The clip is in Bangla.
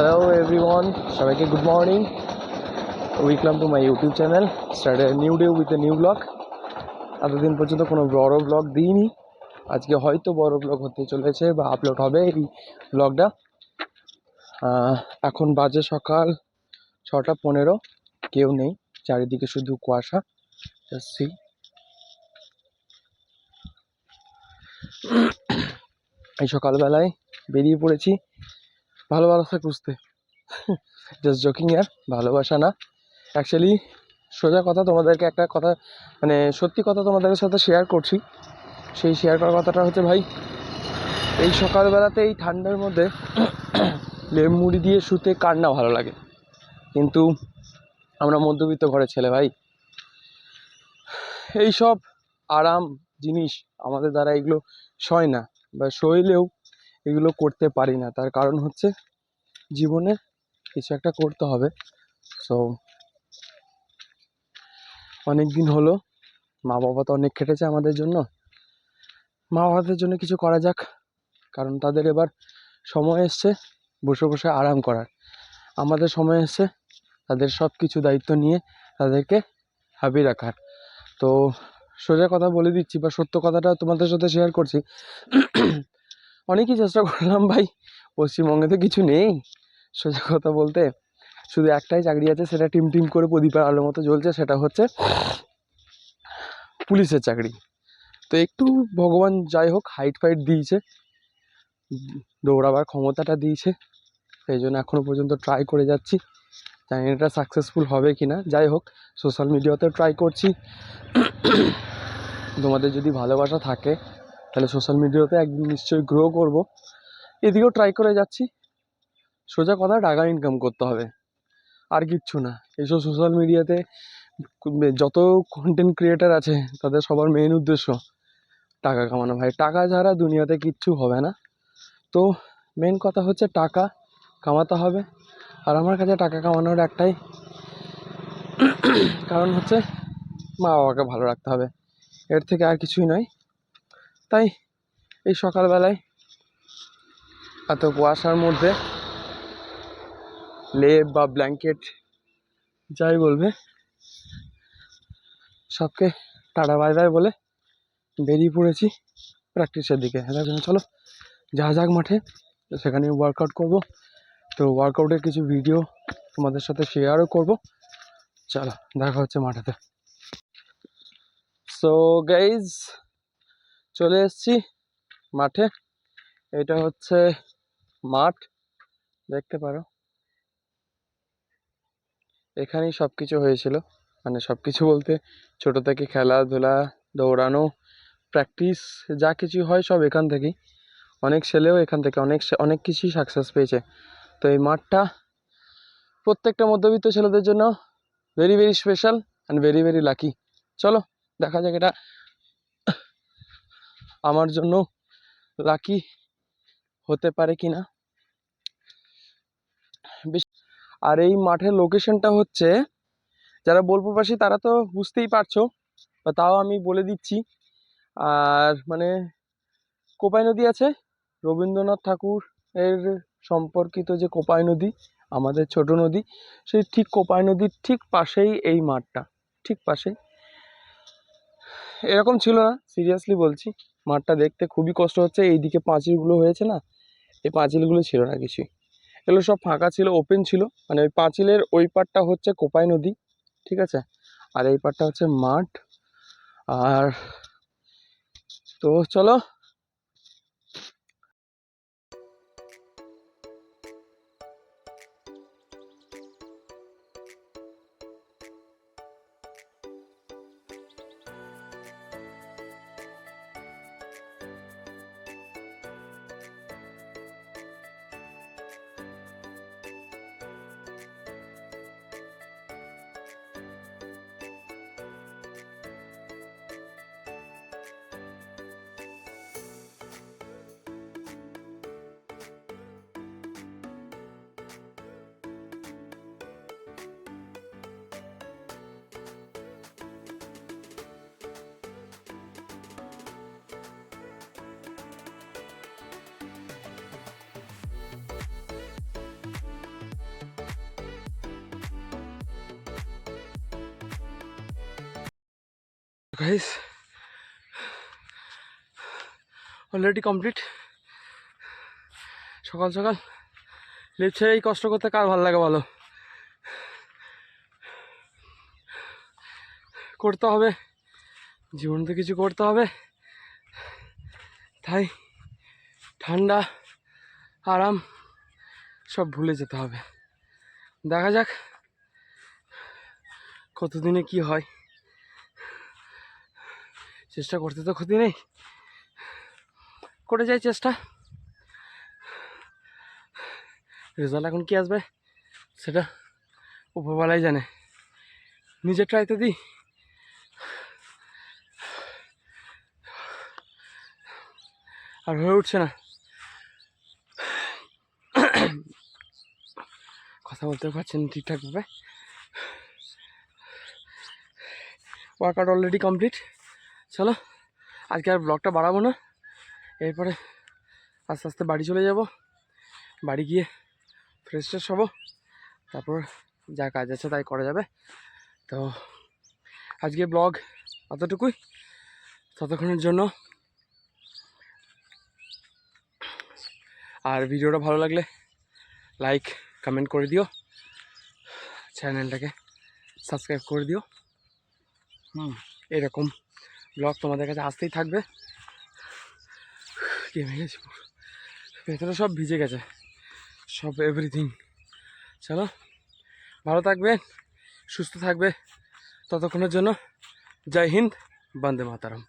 হ্যালো এভরিওয়ান সবাইকে good morning welcome to my YouTube channel start new day with a new blog এতদিন পর্যন্ত কোনো বড় ব্লগ দিইনি। আজকে হয়তো বড় ব্লগ হতে চলেছে বা আপলোড হবে এই ব্লগটা এখন বাজে সকাল ছটা পনেরো। কেউ নেই। চারিদিকে শুধু কুয়াশা। সি এই সকালবেলায় বেরিয়ে পড়েছি। ভালোবাসা খুঁজতে। জাস্ট জোকিং ইয়ার ভালোবাসা না। অ্যাকচুয়ালি সোজা কথা তোমাদেরকে একটা কথা মানে সত্যি কথা তোমাদের সাথে শেয়ার করছি। সেই শেয়ার করার কথাটা হচ্ছে ভাই, এই সকালবেলাতে এই ঠান্ডার মধ্যে লেম মুড়ি দিয়ে শুতে কার না ভালো লাগে। কিন্তু আমরা মধ্যবিত্ত ঘরের ছেলে ভাই এই সব আরাম জিনিস আমাদের দ্বারা এগুলো সয় না। বা সইলেও এগুলো করতে পারি না। তার কারণ হচ্ছে জীবনে কিছু একটা করতে হবে। সো অনেক দিন হলো মা বাবা তো অনেক খেটেছে আমাদের জন্য। মা বাবাদের জন্য কিছু করা যাক, কারণ তাদের এবার সময় এসছে বসে বসে আরাম করার। আমাদের সময় এসছে তাদের সব কিছু দায়িত্ব নিয়ে তাদেরকে হাবি রাখার। তো সোজা কথা বলে দিচ্ছি বা সত্য কথাটা তোমাদের সাথে শেয়ার করছি। অনেকই চেষ্টা করলাম, ভাই। পশ্চিমবঙ্গে তো কিছু নেই, সোজা কথা বলতে। শুধু একটাই চাকরি আছে, সেটা টিম টিম করে প্রদীপের আলোর মতো জ্বলছে, সেটা হচ্ছে পুলিশের চাকরি। তো একটু ভগবান যাই হোক, হাইট ফাইট দিয়েছে, দৌড়াবার ক্ষমতাটা দিয়েছে। সেই জন্য এখনও পর্যন্ত ট্রাই করে যাচ্ছি। জানি এটা সাকসেসফুল হবে কি না যাই হোক সোশ্যাল মিডিয়াতেও ট্রাই করছি। তোমাদের যদি ভালোবাসা থাকে তাহলে সোশ্যাল মিডিয়াতে একদিন নিশ্চয়ই গ্রো করব। এদিকেও ট্রাই করে যাচ্ছি। সোজা কথা, টাকা ইনকাম করতে হবে। আর কিচ্ছু না। এইসব সোশ্যাল মিডিয়াতে যত কন্টেন্ট ক্রিয়েটার আছে, তাদের সবার মেইন উদ্দেশ্য টাকা কামানো। ভাই, টাকা ছাড়া দুনিয়াতে কিচ্ছু হবে না। তো মেন কথা হচ্ছে টাকা কামাতে হবে। আর আমার কাছে টাকা কামানোর একটাই কারণ হচ্ছে মা বাবাকে ভালো রাখতে হবে। এর থেকে আর কিছুই নয়। তাই এই সকালবেলায় এত কুয়াশার মধ্যে লেপ বা ব্ল্যাঙ্কেট যাই বলবে, সবকে টাটা, বাই বাই বলে বেরিয়ে পড়েছি প্র্যাকটিসের দিকে। জন্য চলো, যা যাক মাঠে, সেখানে ওয়ার্কআউট করব। তো ওয়ার্কআউটের কিছু ভিডিও তোমাদের সাথে শেয়ারও করব। চলো, দেখা হচ্ছে মাঠেতে। সো গাইজ চলে এসেছি মাঠে। এটা হচ্ছে মাঠ, দেখতে পারো। এখানেই সব কিছু হয়েছিল। মানে সব কিছু বলতে ছোটো থেকে খেলাধুলা, দৌড়ানো প্র্যাকটিস যা কিছু হয় সব এখান থেকেই। অনেক ছেলেও এখান থেকে অনেক অনেক কিছুই সাকসেস পেয়েছে। তো এই মাঠটা প্রত্যেকটা মধ্যবিত্ত ছেলেদের জন্য very very special and very very lucky চলো, দেখা যাক এটা আমার জন্য লাকি হতে পারে কি না? আর এই মাঠের লোকেশনটা হচ্ছে, যারা বোলপুরবাসী তারা তো বুঝতেই পারছ, বা তাও আমি বলে দিচ্ছি। আর মানে কোপাই নদী আছে, রবীন্দ্রনাথ ঠাকুর এর সম্পর্কিত যে কোপাই নদী, আমাদের ছোট নদী, সেই ঠিক কোপাই নদীর ঠিক পাশেই এই মাঠটা, ঠিক পাশেই। এরকম ছিল না সিরিয়াসলি বলছি। মাঠটা দেখতে খুবই কষ্ট হচ্ছে। এইদিকে পাঁচিলগুলো হয়েছে না, এই পাঁচিলগুলো ছিল না কিছুই এগুলো সব ফাঁকা ছিল ওপেন ছিল। মানে ওই পাঁচিলের ওই পারটা হচ্ছে কোপাই নদী, ঠিক আছে? আর এই পারটা হচ্ছে মাঠ। আর তো চলো গাইস অলরেডি কমপ্লিট সকাল সকাল লিফট ছেড়ে এই কষ্ট করতে কার ভালো লাগে বলো? করতে হবে। জীবনে তো কিছু করতে হবে। তাই ঠান্ডা, আরাম সব ভুলে যেতে হবে। দেখা যাক কতদিনে কি হয়। চেষ্টা করতে তো ক্ষতি নেই। করে যাই চেষ্টা। রেজাল্ট এখন কি আসবে, সেটা উপরবেলাই জানে। নিজের ট্রাইতে দিই। আর হয়ে উঠছে না। কথা বলতে পারছেন ঠিকঠাকভাবে। ওয়ার্কআউট অলরেডি কমপ্লিট চলো, আজকে আর ব্লগটা বাড়াবো না। এরপরে আস্তে আস্তে বাড়ি চলে যাব। বাড়ি গিয়ে ফ্রেশ ট্রেশ হব। তারপর যা কাজ আছে তাই করা যাবে। তো আজকে ব্লগ অতটুকুই ততক্ষণের জন্য আর ভিডিওটা ভালো লাগলে লাইক কমেন্ট করে দিও। চ্যানেলটাকে সাবস্ক্রাইব করে দিও। হুম, এরকম। ব্লগ তোমাদের কাছে আসতেই থাকবে। কেমে গেছি। ভেতরে সব ভিজে গেছে। সব এভরিথিং চলো, ভালো থাকবে, সুস্থ থাকবে। ততক্ষণের জন্য জয় হিন্দ, বন্দে মাতারাম।